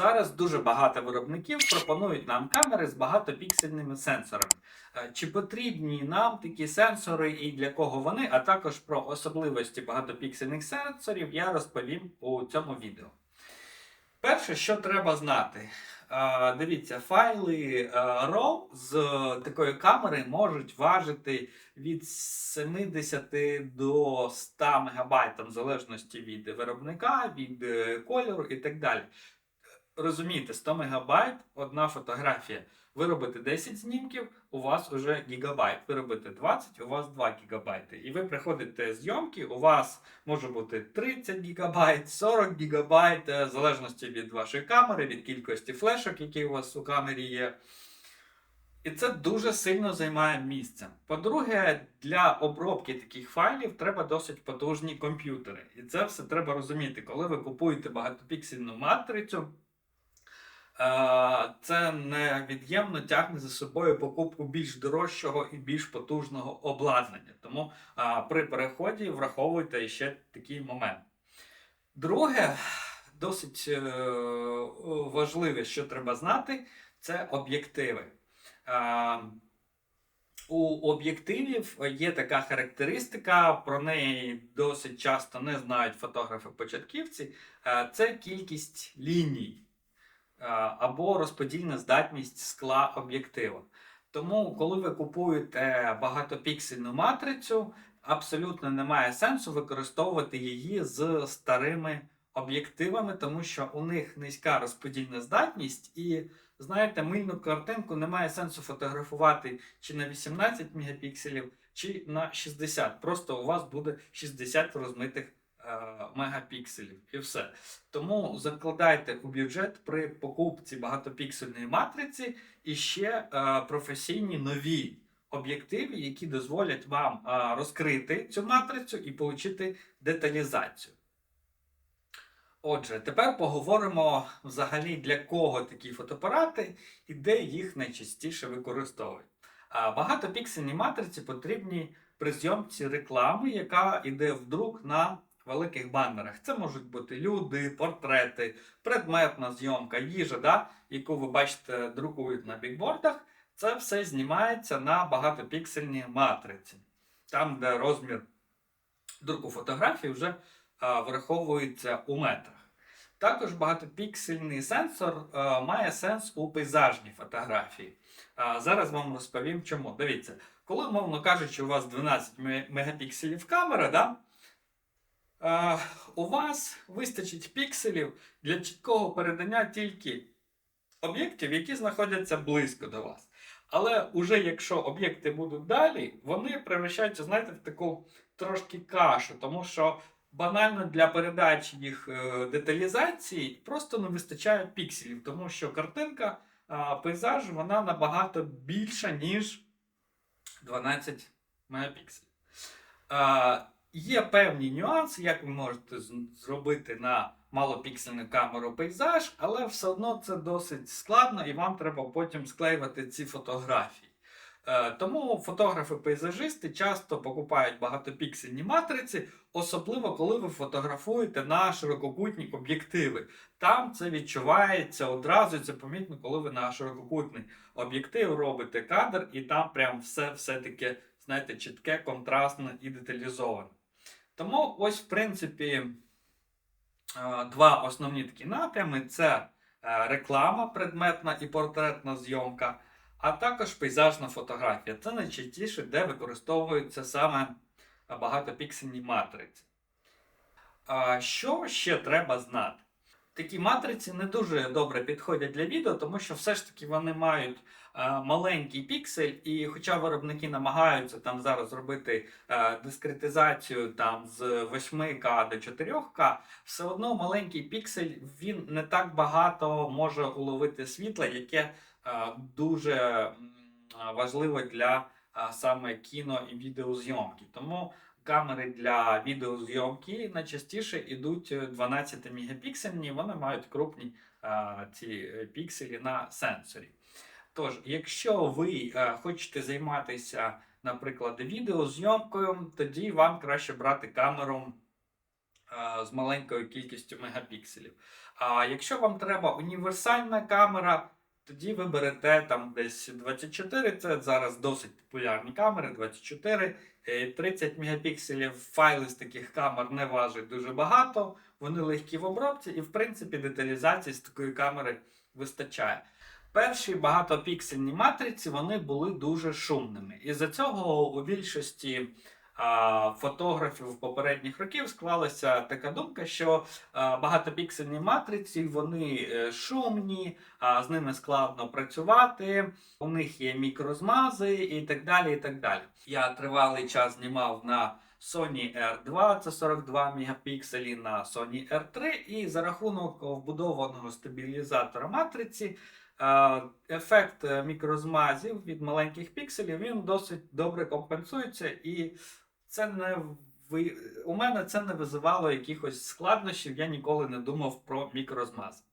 Зараз дуже багато виробників пропонують нам камери з багатопіксельними сенсорами. Е, Чи потрібні нам такі сенсори і для кого вони, а також про особливості багатопіксельних сенсорів я розповім у цьому відео. Перше, що треба знати. Е, Дивіться, файли е, RAW з такої камери можуть важити від 70 до 100 МБ, в залежності від виробника, від кольору і так далі. Розумієте, 100 МБ одна фотографія. Ви робите 10 знімків, у вас вже гігабайт. Ви робите 20, у вас 2 гігабайти. І ви приходите зйомки, у вас може бути 30 гігабайт, 40 гігабайт, е, в залежності від вашої камери, від кількості флешок, які у вас у камері є. І це дуже сильно займає місце. По-друге, для обробки таких файлів треба досить потужні комп'ютери. І це все треба розуміти. Коли ви купуєте багатопіксельну матрицю, це невід'ємно тягне за собою покупку більш дорожчого і більш потужного обладнання. Тому е, при переході враховуйте ще такий момент. Друге, досить е, важливе, що треба знати, це об'єктиви. Е, У об'єктивів є така характеристика, про неї досить часто не знають фотографи-початківці. Е, Це кількість ліній е, або розподільна здатність скла об'єктива. Тому, коли ви купуєте багатопіксельну матрицю, абсолютно немає сенсу використовувати її з старими об'єктивами, тому що у них низька розподільна здатність, і знаєте, мильну картинку немає сенсу фотографувати чи на 18 мегапікселів, чи на 60. Просто у вас буде 60 розмитих е, мегапікселів і все. Тому закладайте у бюджет при покупці багатопіксельної матриці і ще е, професійні нові об'єктиви, які дозволять вам е, розкрити цю матрицю і отримати деталізацію. Отже, тепер поговоримо взагалі для кого такі фотоапарати і де їх найчастіше використовують. Багатопіксельні матриці потрібні при зйомці реклами, яка йде в друк на великих баннерах. Це можуть бути люди, портрети, предметна зйомка, їжа, да, яку ви бачите, друкують на бікбордах. Це все знімається на багатопіксельній матриці, там, де розмір друку фотографії вже а, враховується у метрах. Також багатопіксельний сенсор а, має сенс у пейзажній фотографії. А, зараз вам розповім чому. Дивіться, коли, мовно кажучи, у вас 12 ме- мегапікселів камера, да, у вас вистачить пікселів для чіткого передання тільки об'єктів, які знаходяться близько до вас. Але уже якщо об'єкти будуть далі, вони превращаються, знаєте, в таку трошки кашу, тому що банально для передачі їх е, деталізації просто не вистачає пікселів, тому що картинка, а, пейзаж, вона набагато більша, ніж 12 мегапікселів. Є певні нюанси, як ви можете зробити на малопіксельну камеру пейзаж, але все одно це досить складно і вам треба потім склеювати ці фотографії. Е, Тому фотографи-пейзажисти часто покупають багатопіксельні матриці, особливо коли ви фотографуєте на ширококутні об'єктиви. Там це відчувається одразу, це помітно, коли ви на ширококутний об'єктив робите кадр, і там прям все все-таки, знаєте, чітке, контрастне і деталізоване. Тому ось, в принципі, е, два основні такі напрями: це е, реклама, предметна і портретна зйомка, а також пейзажна фотографія. Це найчастіше, де використовуються саме багатопіксельні матриці. Що ще треба знати? Такі матриці не дуже добре підходять для відео, тому що все ж таки вони мають е, маленький піксель, і хоча виробники намагаються там зараз зробити е, дискретизацію там з 8К до 4К, все одно маленький піксель він не так багато може уловити світла, яке е, дуже важливо для е, саме кіно і відеозйомки. Тому камери для відеозйомки найчастіше йдуть 12 мегапіксельні, вони мають крупні е, ці е, пікселі на сенсорі. Тож, якщо ви е, хочете займатися, наприклад, відеозйомкою, тоді вам краще брати камеру е, з маленькою кількістю мегапікселів. А якщо вам треба універсальна камера, тоді ви берете там десь 24, це зараз досить популярні камери, 24, е, 30 мегапікселів. Файли з таких камер не важать дуже багато, вони легкі в обробці, і в принципі деталізації з такої камери вистачає. Перші багатопіксельні матриці вони були дуже шумними. І за цього у більшості фотографів попередніх років склалася така думка, що багатопіксельні матриці вони е, шумні, з ними складно працювати, у них є мікрозмази і так далі. і так далі. Я тривалий час знімав на Sony R2, це 42 мегапікселі, на Sony R3, і за рахунок вбудованого стабілізатора матриці. Ефект е, мікрозмазів від маленьких пікселів він досить добре компенсується, і це не ви... у мене це не визивало якихось складнощів. Я ніколи не думав про мікрозмаз.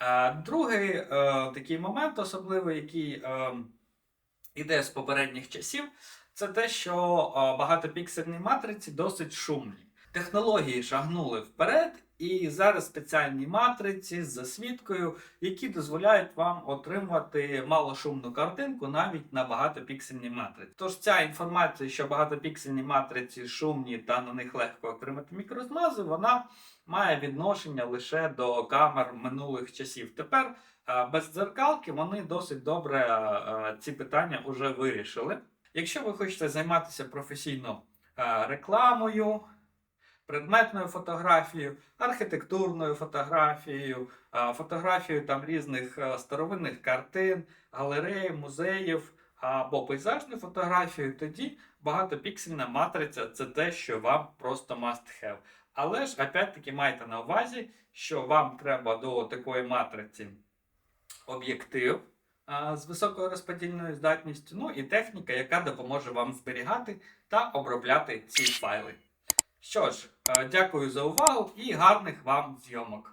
Е, Другий е, такий момент, особливий, який е, іде з попередніх часів, це те, що е, багатопіксельні матриці досить шумні. Технології шагнули вперед, і зараз спеціальні матриці з засвідкою, які дозволяють вам отримувати малошумну картинку навіть на багатопіксельній матриці. Тож ця інформація, що багатопіксельні матриці шумні та на них легко отримати мікрозмази, вона має відношення лише до камер минулих часів. Тепер е, без дзеркалки вони досить добре е, ці питання вже вирішили. Якщо ви хочете займатися професійно е, рекламою, предметною фотографією, архітектурною фотографією, фотографією там різних е, старовинних картин, галерей, музеїв або пейзажною фотографією, тоді багатопіксельна матриця це те, що вам просто must have. Але ж опять-таки майте на увазі, що вам треба до такої матриці об'єктив з високою розподільною здатністю, ну і техніка, яка допоможе вам зберігати та обробляти ці файли. Що ж, е, дякую за увагу і гарних вам зйомок!